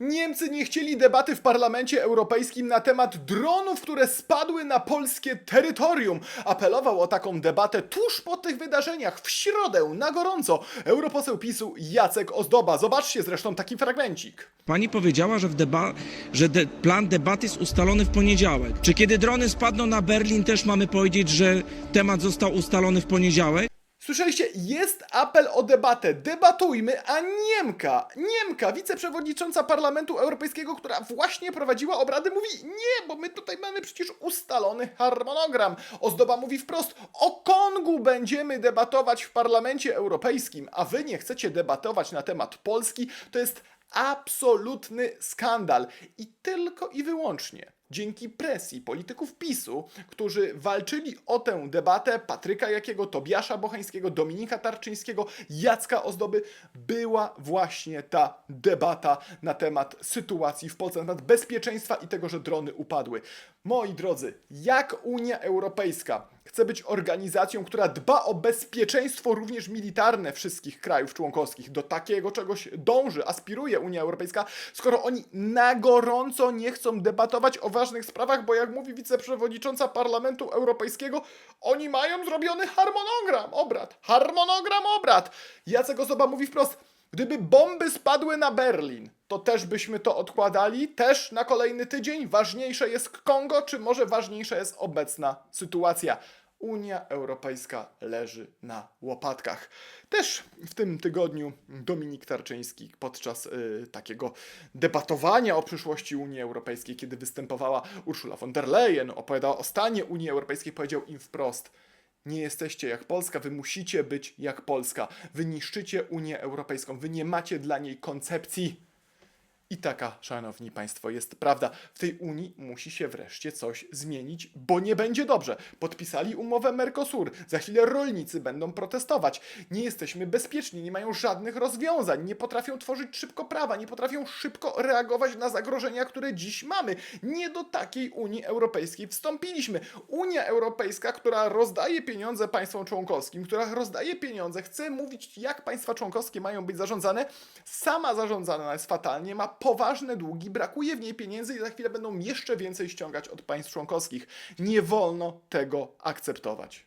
Niemcy nie chcieli debaty w Parlamencie Europejskim na temat dronów, które spadły na polskie terytorium. Apelował o taką debatę tuż po tych wydarzeniach, w środę, na gorąco. Europoseł PiSu Jacek Ozdoba. Zobaczcie zresztą taki fragmencik. Pani powiedziała, że, deba- że de- plan debaty jest ustalony w poniedziałek. Czy kiedy drony spadną na Berlin, też mamy powiedzieć, że temat został ustalony w poniedziałek? Słyszeliście, jest apel o debatę. Debatujmy, a Niemka, Niemka, wiceprzewodnicząca Parlamentu Europejskiego, która właśnie prowadziła obrady, mówi nie, bo my tutaj mamy przecież ustalony harmonogram. Ozdoba mówi wprost, o Kongu będziemy debatować w Parlamencie Europejskim, a wy nie chcecie debatować na temat Polski, to jest absolutny skandal. I tylko i wyłącznie dzięki presji polityków PiSu, którzy walczyli o tę debatę, Patryka Jakiego, Tobiasza Bochańskiego, Dominika Tarczyńskiego, Jacka Ozdoby, była właśnie ta debata na temat sytuacji w Polsce, na temat bezpieczeństwa i tego, że drony upadły. Moi drodzy, jak Unia Europejska chce być organizacją, która dba o bezpieczeństwo również militarne wszystkich krajów członkowskich, do takiego czegoś dąży, aspiruje Unia Europejska, skoro oni na gorąco nie chcą debatować o ważnych sprawach, bo jak mówi wiceprzewodnicząca Parlamentu Europejskiego, oni mają zrobiony harmonogram obrad. Harmonogram obrad. Jacek Osoba mówi wprost, gdyby bomby spadły na Berlin, to też byśmy to odkładali, też na kolejny tydzień. Ważniejsze jest Kongo, czy może ważniejsza jest obecna sytuacja? Unia Europejska leży na łopatkach. Też w tym tygodniu Dominik Tarczyński podczas y, takiego debatowania o przyszłości Unii Europejskiej, kiedy występowała Ursula von der Leyen, opowiadała o stanie Unii Europejskiej, powiedział im wprost: nie jesteście jak Polska, wy musicie być jak Polska. Wy niszczycie Unię Europejską, wy nie macie dla niej koncepcji. I taka, szanowni państwo, jest prawda. W tej Unii musi się wreszcie coś zmienić, bo nie będzie dobrze. Podpisali umowę Mercosur, za chwilę rolnicy będą protestować. Nie jesteśmy bezpieczni, nie mają żadnych rozwiązań, nie potrafią tworzyć szybko prawa, nie potrafią szybko reagować na zagrożenia, które dziś mamy. Nie do takiej Unii Europejskiej wstąpiliśmy. Unia Europejska, która rozdaje pieniądze państwom członkowskim, która rozdaje pieniądze, chce mówić, jak państwa członkowskie mają być zarządzane, sama zarządzana jest fatalnie, ma poważne długi, brakuje w niej pieniędzy i za chwilę będą jeszcze więcej ściągać od państw członkowskich. Nie wolno tego akceptować.